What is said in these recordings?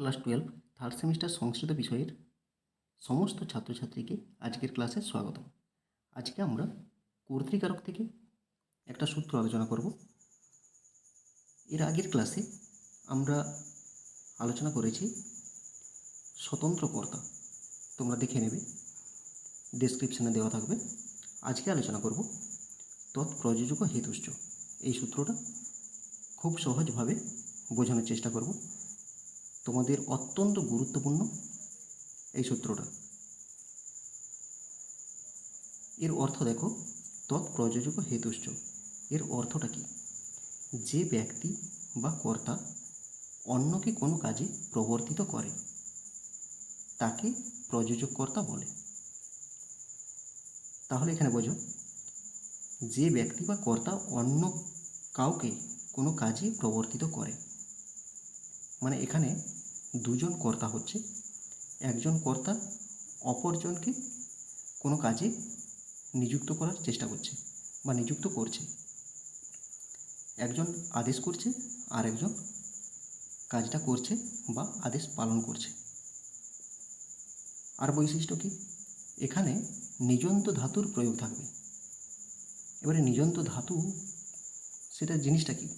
Class twelve third semester Sanskrit বিষয়ের সমস্ত ছাত্রছাত্রীকে আজকের ক্লাসে স্বাগত আজকে আমরা কর্তৃকারক থেকে একটা সূত্র আলোচনা করব। এর আগের ক্লাসে আমরা আলোচনা করেছি স্বতন্ত্র কর্তা তোমরা দেখে নেবে ডেসক্রিপশনে দেওয়া থাকবে। আজকে আলোচনা করব তৎপ্রযোজক হেতুশ্চ এই সূত্রটা খুব সহজভাবে বোঝানোর চেষ্টা করব। তোমাদের অত্যন্ত গুরুত্বপূর্ণ এই সূত্রটা। এর অর্থ দেখো, তৎপ্রযোজক হেতুশ্চ। এর অর্থটা কি? যে ব্যক্তি বা কর্তা অন্যকে কোনো কাজে প্রবর্তিত করে, তাকে প্রযোজক কর্তা বলে। তাহলে এখানে বোঝো, যে ব্যক্তি বা কর্তা অন্য কাউকে কোনো কাজে প্রবর্তিত করে মানে এখানে দুজন কর্তা হচ্ছে। একজন কর্তা অপরজনকে কোনো কাজে নিযুক্ত করার চেষ্টা করছে বা নিযুক্ত করছে। একজন আদেশ করছে আর একজন কাজটা করছে বা আদেশ পালন করছে। আর বৈশিষ্ট্য কি? এখানে নিজন্ত ধাতুর প্রয়োগ থাকবে। এবারে নিজন্ত ধাতু, সেটা জিনিসটা কি?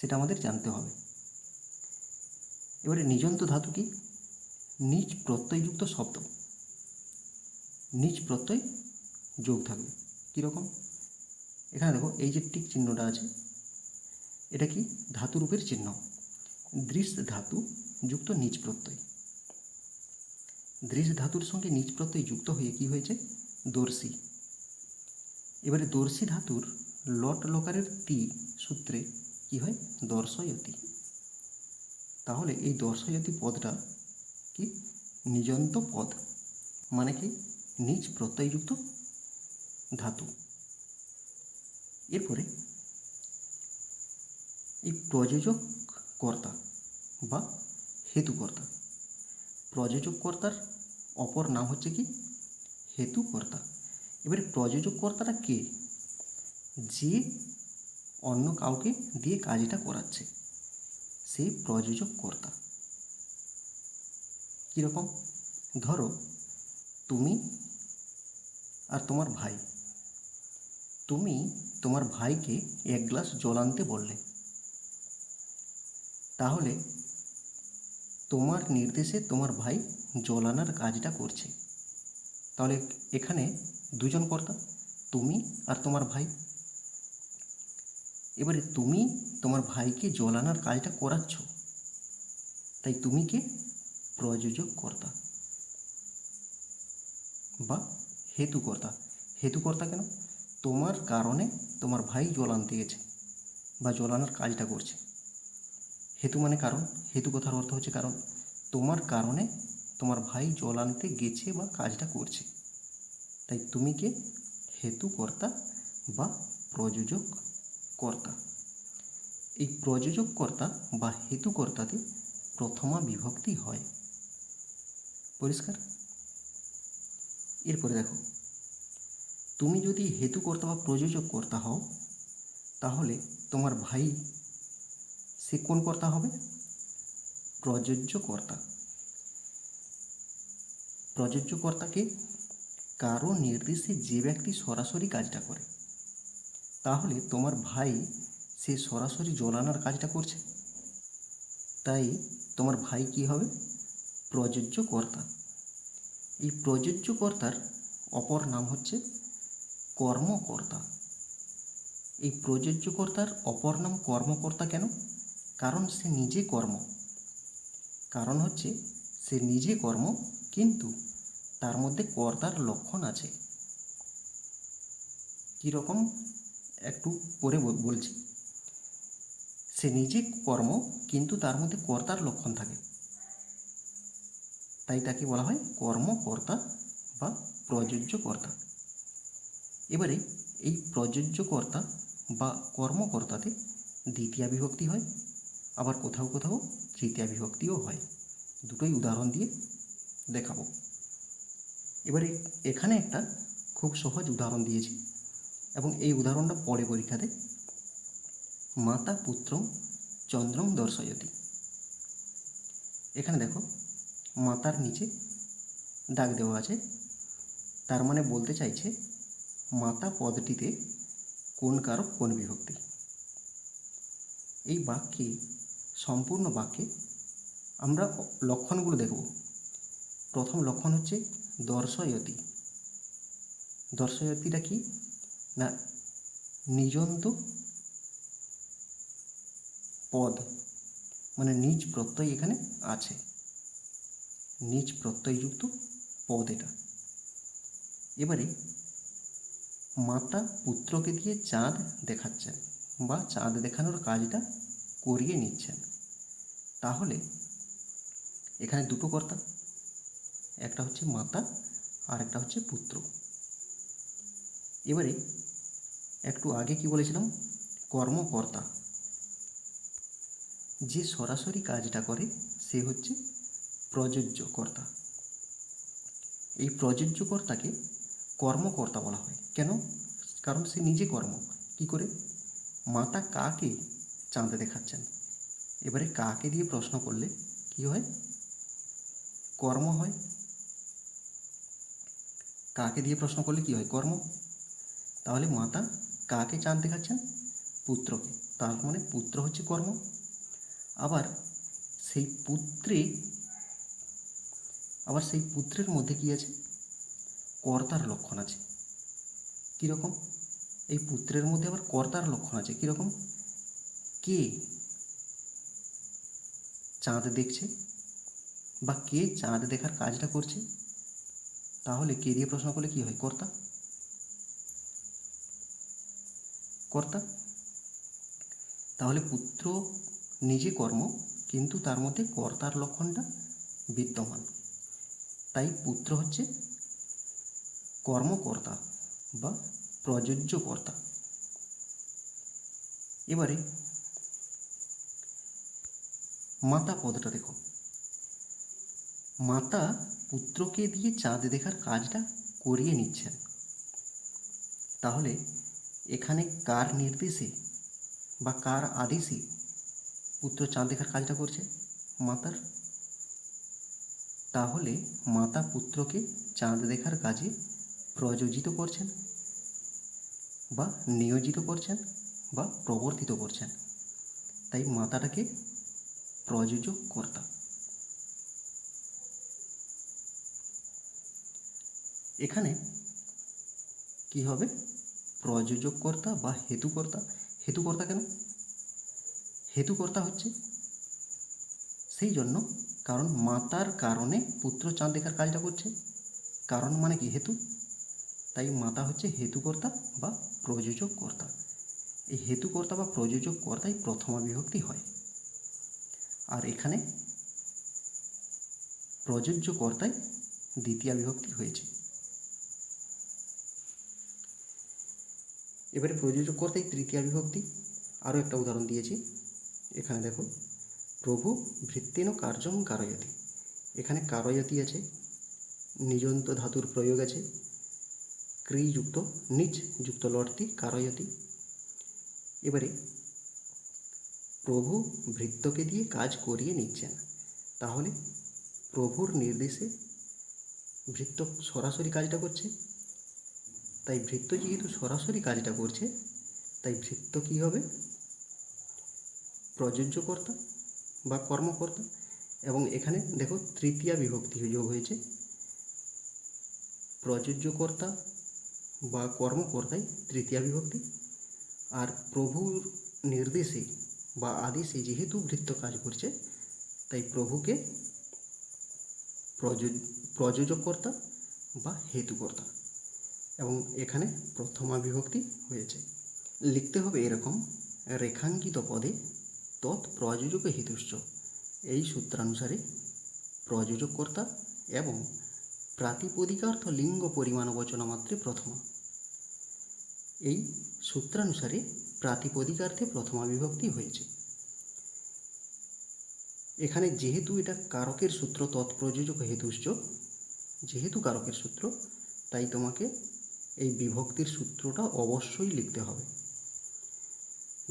সেটা আমাদের জানতে হবে। এবারে নিজন্ত ধাতু কি? নিজ প্রত্যয়যুক্ত শব্দ। নিজ প্রত্যয় যোগ থাকবে। কীরকম? এখানে দেখো, এই যে টিক চিহ্নটা আছে, এটা কি? ধাতু রূপের চিহ্ন। দৃশ ধাতু যুক্ত নিজ প্রত্যয়। দৃশ ধাতুর সঙ্গে নিজ প্রত্যয় যুক্ত হয়ে কি হয়েছে? দর্শী। এবারে দর্শী ধাতুর লট লকারের তি সূত্রে কি হয়? দর্শয়তি। তাহলে এই দর্শয়তি পদটা কি? নিজন্ত পদ। মানে কি? নিজ প্রত্যয়যুক্ত ধাতু। এরপরে এই প্রযোজক কর্তা বা হেতুকর্তা। প্রযোজক কর্তার অপর নাম হচ্ছে কি? হেতুকর্তা। এবারে প্রযোজক কর্তাটা কে? যে অন্য কাউকে দিয়ে কাজটা করাচ্ছে। সেই প্রযোজক কর্তা। কীরকম ধরো, তুমি আর তোমার ভাই। তুমি তোমার ভাইকে এক গ্লাস জল আনতে বললে। তাহলে তোমার নির্দেশে তোমার ভাই জল আনার কাজটা করছে। তাহলে এখানে দুজন কর্তা, তুমি আর তোমার ভাই। এবারে তুমি তোমার ভাইকে জল আনার কাজটা করাচ্ছ। তাই তুমি কে? প্রযোজক কর্তা বা হেতুকর্তা। হেতুকর্তা কেন? তোমার কারণে তোমার ভাই জল আনতে গেছে বা জল আনার কাজটা করছে। হেতু মানে কারণ? হেতু কথার অর্থ হচ্ছে কারণ তোমার কারণে তোমার ভাই জল আনতে গেছে বা কাজটা করছে। তাই তুমি কে? হেতুকর্তা বা প্রযোজক কর্তা। এই প্রযোজক কর্তা বা হেতুকর্তাতে প্রথমা বিভক্তি হয়। পরিষ্কার? এরপরে দেখো। তুমি যদি হেতুকর্তা বা প্রযোজক কর্তা হও, তাহলে তোমার ভাই সে কোন কর্তা হবে? প্রযোজ্য কর্তা প্রযোজ্য কর্তাকে কারও নির্দেশে যে ব্যক্তি সরাসরি কাজটা করে তাহলে তোমার ভাই সে সরাসরি জল আনার কাজটা করছে? তাই তোমার ভাই কি হবে? প্রযোজ্য কর্তা। এই প্রযোজ্য কর্তার অপর নাম হচ্ছে কর্মকর্তা। এই প্রযোজ্য কর্তার অপর নাম কর্মকর্তা কেন? কারণ সে নিজে কর্ম। কারণ হচ্ছে সে নিজে কর্ম, কিন্তু তার মধ্যে কর্তার লক্ষণ আছে। কীরকম? একটু পরে বলছি। সে নিজে কর্ম কিন্তু তার মধ্যে কর্তার লক্ষণ থাকে। তাই তাকে বলা হয় কর্মকর্তা বা প্রযোজ্য কর্তা এবারে এই প্রযোজ্য কর্তা বা কর্মকর্তাতে দ্বিতীয় বিভক্তি হয়, আবার কোথাও কোথাও তৃতীয় বিভক্তিও হয়। দুটোই উদাহরণ দিয়ে দেখাবো। এবারে এখানে একটা খুব সহজ উদাহরণ দিয়েছি। এবং এই উদাহরণটা পরে পরীক্ষাতে মাতা পুত্রং চন্দ্রং দর্শয়তি। এখানে দেখো, মাতার নিচে দাগ দেওয়া আছে। তার মানে বলতে চাইছে, মাতা পদটিতে কোন কারক, কোন বিভক্তি? এই বাক্যে, সম্পূর্ণ বাক্যে আমরা লক্ষণগুলো দেখব। প্রথম লক্ষণ হচ্ছে দর্শয়তি। দর্শয়তিটা কি? না, নিজন্ত পদ মানে নিজ প্রত্যয় এখানে আছে। নিজ প্রত্যয়যুক্ত পদ এটা। এবারে মাতা পুত্রকে দিয়ে চাঁদ দেখাচ্ছেন বা চাঁদ দেখানোর কাজটা করিয়ে নিচ্ছেন। তাহলে এখানে দুটো কর্তা, একটা হচ্ছে মাতা আর একটা হচ্ছে পুত্র। এবারে একটু আগে কি বলেছিলাম? কর্মকর্তা। যে সরাসরি কাজটা করে, সে হচ্ছে প্রযোজ্য কর্তা এই প্রযোজ্য কর্তাকে কর্মকর্তা বলা হয়। কেন? কারণ সে নিজে কর্ম। কি করে? মাতা কাকে চাঁদ দেখাচ্ছেন? এবারে কাকে দিয়ে প্রশ্ন করলে কি হয়? কর্ম হয়। কাকে দিয়ে প্রশ্ন করলে কি হয়? কর্ম তাহলে মাতা কাকে চাঁদ দেখাচ্ছেন? পুত্রকে। তার মানে পুত্র হচ্ছে কর্ম। আবার সেই পুত্রে, আবার সেই পুত্রের মধ্যে কি আছে? কর্তার লক্ষণ আছে। কীরকম? এই পুত্রের মধ্যে আবার কর্তার লক্ষণ আছে। কীরকম? কে চাঁদ দেখছে বা কে চাঁদ দেখার কাজটা করছে? তাহলে কে দিয়ে প্রশ্ন করলে কি হয়? কর্তা। কর্তা। তাহলে পুত্র নিজে কর্ম, কিন্তু তার মধ্যে কর্তার লক্ষণটা বিদ্যমান। তাই পুত্র হচ্ছে কর্মকর্তা বা প্রযোজ্য কর্তা। এবারে মাতা পদটা দেখো। মাতা পুত্রকে দিয়ে চাঁদ দেখার কাজটা করিয়ে নিচ্ছেন। তাহলে এখানে কার নির্দেশে বা কার আদেশে পুত্র চাঁদ দেখার কাজটা করছে? মাতার? তাহলে মাতা পুত্রকে চাঁদ দেখার কাজে প্রযোজিত করছেন বা নিয়োজিত করছেন বা প্রবর্তিত করছেন। তাই মাতাটাকে প্রযোজক কর্তা। এখানে কি হবে? প্রযোজককর্তা বা হেতুকর্তা? হেতুকর্তা কেন? হেতুকর্তা হচ্ছে সেই জন্য কারণ মাতার কারণে পুত্র চাঁদ দেখার কাজটা করছে। কারণ মানে কি? হেতু। তাই মাতা হচ্ছে হেতুকর্তা বা প্রযোজক কর্তা এই হেতুকর্তা বা প্রযোজক কর্তাই প্রথমা বিভক্তি হয়। আর এখানে প্রযোজ্য কর্তায় দ্বিতীয় বিভক্তি হয়েছে। এবারে প্রযোজক কর্তায় তৃতীয় বিভক্তি। আরও একটা উদাহরণ দিয়েছি। এখানে দেখো, প্রভু ভৃত্তেন কার্যম কারয়তি। এখানে কারয়তি আছে, নিজন্ত ধাতুর প্রয়োগ আছে, ক্রিযুক্ত নিচ যুক্ত লটতি কারয়তি। এবারে, প্রভু ভৃত্যকে দিয়ে কাজ করিয়ে নিচ্ছেন। তাহলে প্রভুর নির্দেশে ভৃত্য সরাসরি কাজটা করছে। তাই ভৃত্য যেহেতু সরাসরি কাজটা করছে, তাই ভৃত্য কী হবে? প্রযোজ্যকর্তা বা কর্মকর্তা। এবং এখানে দেখো তৃতীয়া বিভক্তি যোগ হয়েছে। প্রযোজ্যকর্তা বা কর্মকর্তাই তৃতীয়া বিভক্তি। আর প্রভুর নির্দেশে বা আদেশে যেহেতু ভৃত্য কাজ করছে, তাই প্রভুকে প্রযোজ, প্রযোজককর্তা বা হেতুকর্তা। এবং এখানে প্রথমা বিভক্তি হয়েছে। লিখতে হবে এরকম, রেখাঙ্কিত পদে তৎ প্রযোজক হেতুশ্চ এই সূত্রানুসারে প্রযোজককর্তা এবং প্রাতিপদিকার্থ লিঙ্গ পরিমাণ বচনা মাত্রে প্রথমা। এই সূত্রানুসারে প্রাতিপদিকার্থে প্রথমা বিভক্তি হয়েছে। এখানে যেহেতু এটা কারকের সূত্র তৎপ্রযোজক হেতুশ্চ যেহেতু কারকের সূত্র, তাই তোমাকে এই বিভক্তির সূত্রটা অবশ্যই লিখতে হবে।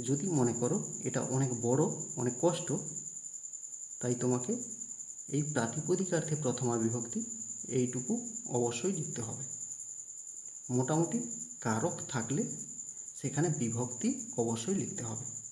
যদি মনে করো এটা অনেক বড়, অনেক কষ্ট, তাই তোমাকে এই প্রাতিপদিকার্থে প্রথমা বিভক্তি এইটুকু অবশ্যই লিখতে হবে। মোটামুটি কারক থাকলে সেখানে বিভক্তি অবশ্যই লিখতে হবে।